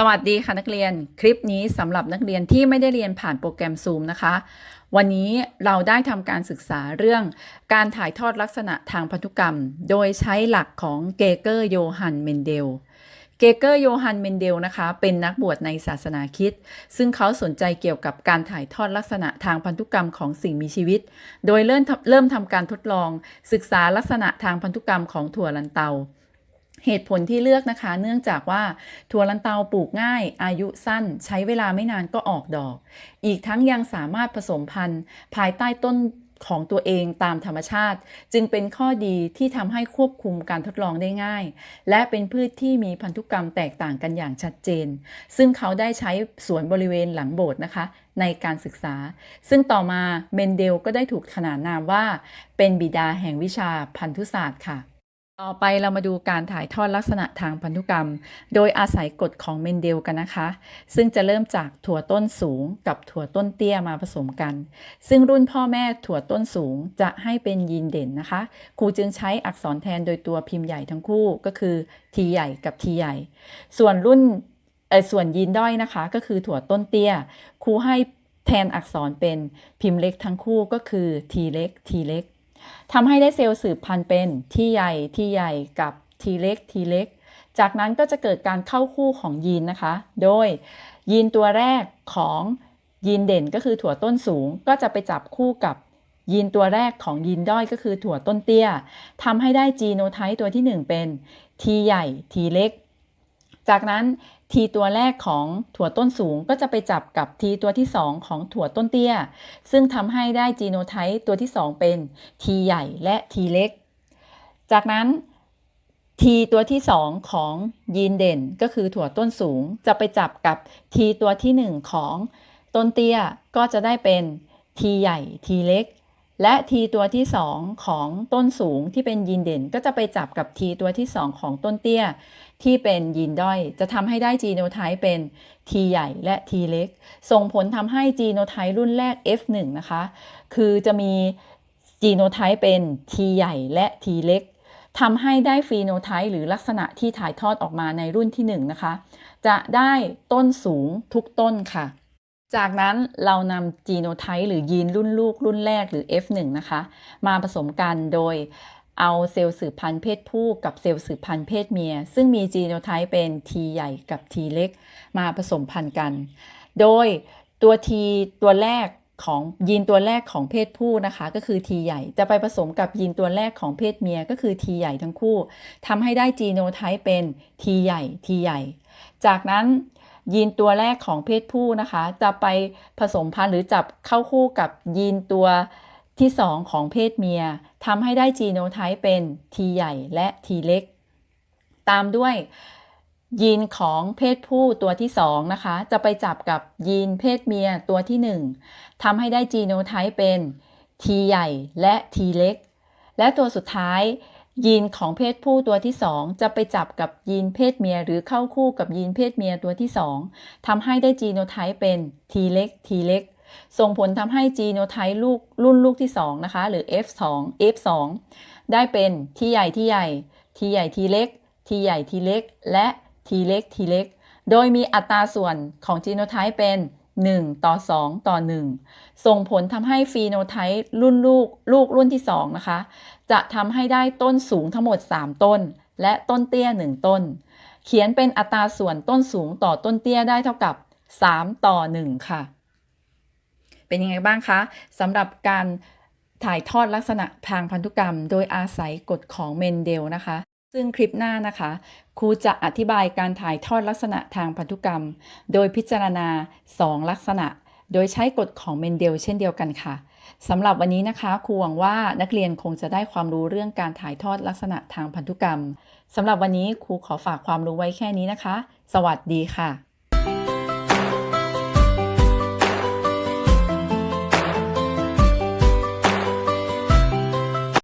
สวัสดีค่ะนักเรียนคลิปนี้สำหรับนักเรียนที่ไม่ได้เรียนผ่านโปรแกรม Zoom นะคะ วันนี้เราได้ทำการศึกษาเรื่องการถ่ายทอดลักษณะทางพันธุกรรม โดยใช้หลักของเกเกอร์โยฮันเมนเดลเกเกอร์โยฮันเมนเดลนะคะ เป็นนักบวชในศาสนาคริดซึ่งเขาสนใจเกี่ยวกับการถ่ายทอดลักษณะทางพันธุกรรมของสิ่งมีชีวิต โดยเริ่มเริ่มทำการทดลอง ศึกษาลักษณะทางพันธุกรรมของถั่วลันเตา เหตุผลที่เลือกนะคะ เนื่องจากว่าถั่วลันเตาปลูกง่าย อายุสั้น ใช้เวลาไม่นานก็ออกดอก อีกทั้งยังสามารถผสมพันธุ์ ภายใต้ต้นของตัวเองตามธรรมชาติ จึงเป็นข้อดีที่ทำให้ควบคุมการทดลองได้ง่าย และเป็นพืชที่มีพันธุกรรมแตกต่างกันอย่างชัดเจน ซึ่งเขาได้ใช้สวนบริเวณหลังโบสถ์นะคะ ในการศึกษา ซึ่งต่อมาเมนเดลก็ได้ถูกขนานนามว่า เป็นบิดาแห่งวิชาพันธุศาสตร์ค่ะ ต่อไปเรามาดูการถ่ายทอดลักษณะทางพันธุกรรม โดยอาศัยกฎของเมนเดลกันนะคะ ซึ่งจะเริ่มจากถั่วต้นสูงกับถั่วต้นเตี้ยมาผสมกัน ซึ่งรุ่นพ่อแม่ถั่วต้นสูงจะให้เป็นยีนเด่นนะคะ ครูจึงใช้อักษรแทนโดยตัวพิมพ์ใหญ่ทั้งคู่ก็คือ T ใหญ่กับ T ใหญ่ ส่วนรุ่นเออส่วนยีนด้อยนะคะ ก็คือถั่วต้นเตี้ย ครูให้แทนอักษรเป็นพิมพ์เล็กทั้งคู่ก็คือ T เล็ก T เล็ก ทำให้ได้เซลล์สืบพันธุ์เป็นที่ใหญ่ที่ใหญ่กับทีเล็กทีเล็ก จากนั้นก็จะเกิดการเข้าคู่ของยีนนะคะ โดยยีนตัวแรกของยีนเด่นก็คือถั่วต้นสูง ก็จะไปจับคู่กับยีนตัวแรกของยีนด้อยก็คือถั่วต้นเตี้ยทำให้ได้จีโนไทป์ตัวที่ 1 เป็นทีใหญ่ทีเล็ก จากนั้นทีตัวแรกของถั่วต้นสูงก็จะไปจับกับทีตัวที่ 2 ของถั่วต้นเตี้ย ซึ่งทำให้ได้จีโนไทป์ตัวที่ 2 เป็น T ใหญ่และ T เล็ก จากนั้น T ตัวที่ 2 ของยีนเด่นก็คือถั่วต้นสูงจะไปจับกับ T ตัวที่ 1 ของต้นเตี้ยก็จะได้เป็น T ใหญ่ T เล็ก และ T ตัวที่ 2 ของต้นสูงที่เป็นยีนเด่น ก็จะไปจับกับ T ตัวที่ 2 ของต้นเตี้ย ที่เป็นยีนด้อย จะทำให้ได้จีโนไทป์เป็น T ใหญ่และ T เล็ก ส่งผลทำให้จีโนไทป์รุ่นแรก F1 นะคะ คือจะมีจีโนไทป์เป็น T ใหญ่และ T เล็กทำให้ได้ฟีโนไทป์หรือลักษณะที่ถ่ายทอดออกมาในรุ่นที่ 1 นะคะ จะได้ต้นสูงทุกต้นค่ะ จากนั้นเรานำจีโนไทป์หรือยีนรุ่นลูกรุ่นแรกหรือ F1 นะคะ มาผสมกันโดยเอาเซลล์สืบพันธุ์เพศผู้กับเซลล์สืบพันธุ์เพศเมีย ซึ่งมีจีโนไทป์เป็น T ใหญ่กับ T เล็ก มาผสมพันธุ์กัน โดยตัว T ตัวแรกของยีนตัวแรกของเพศผู้นะคะก็คือ T ใหญ่จะไปผสมกับยีนตัวแรกของเพศเมียก็คือ T ใหญ่ทั้งคู่ทำให้ได้จีโนไทป์เป็น T ใหญ่ T ใหญ่ จากนั้น ยีนตัวแรกของเพศผู้นะคะ จะไปผสมพันธุ์หรือจับเข้าคู่กับยีนตัวที่ 2 ของเพศเมียทำให้ได้จีโนไทป์เป็น T ใหญ่และ T เล็ก ตามด้วยยีนของเพศผู้ตัวที่ 2 นะคะ จะไปจับกับยีนเพศเมียตัวที่ 1ทำให้ได้จีโนไทป์เป็น T ใหญ่และ T เล็ก และตัวสุดท้าย ยีนของเพศผู้ตัวที่ 2 จะไปจับกับยีนเพศเมีย หรือเข้าคู่กับยีนเพศเมียตัวที่ 2ทำให้ได้จีโนไทป์เป็น T เล็ก T เล็ก ส่งผลทำให้จีโนไทป์ลูกรุ่นลูกที่ 2 นะคะ หรือ F2 F2 ได้เป็นที่ใหญ่ที่ใหญ่ ทีใหญ่ทีเล็ก ทีใหญ่ทีเล็ก และทีเล็กทีเล็ก โดยมีอัตราส่วนของจีโนไทป์เป็น 1 ต่อ 2 ต่อ 1 ส่งผลทำให้ฟีโนไทป์รุ่นลูกลูกรุ่นที่ 2 นะคะ จะทำให้ได้ต้นสูงทั้งหมด 3 ต้น และต้นเตี้ย 1 ต้น เขียนเป็นอัตราส่วนต้นสูงต่อต้นเตี้ยได้เท่ากับ 3 ต่อ 1 ค่ะ เป็นยังไงบ้างคะสำหรับการถ่ายทอดลักษณะทางพันธุกรรม โดยอาศัยกฎของเมนเดลนะคะ ซึ่งคลิปหน้านะคะ ครูจะอธิบายการถ่ายทอดลักษณะทางพันธุกรรม โดยพิจารณา 2 ลักษณะ โดยใช้กฎของเมนเดลเช่นเดียวกันค่ะสำหรับวันนี้นะคะครูหวังว่านักเรียนคงจะได้ความรู้เรื่องการถ่ายทอดลักษณะทางพันธุกรรมสำหรับวันนี้ครูขอฝากความรู้ไว้แค่นี้นะคะ สวัสดีค่ะ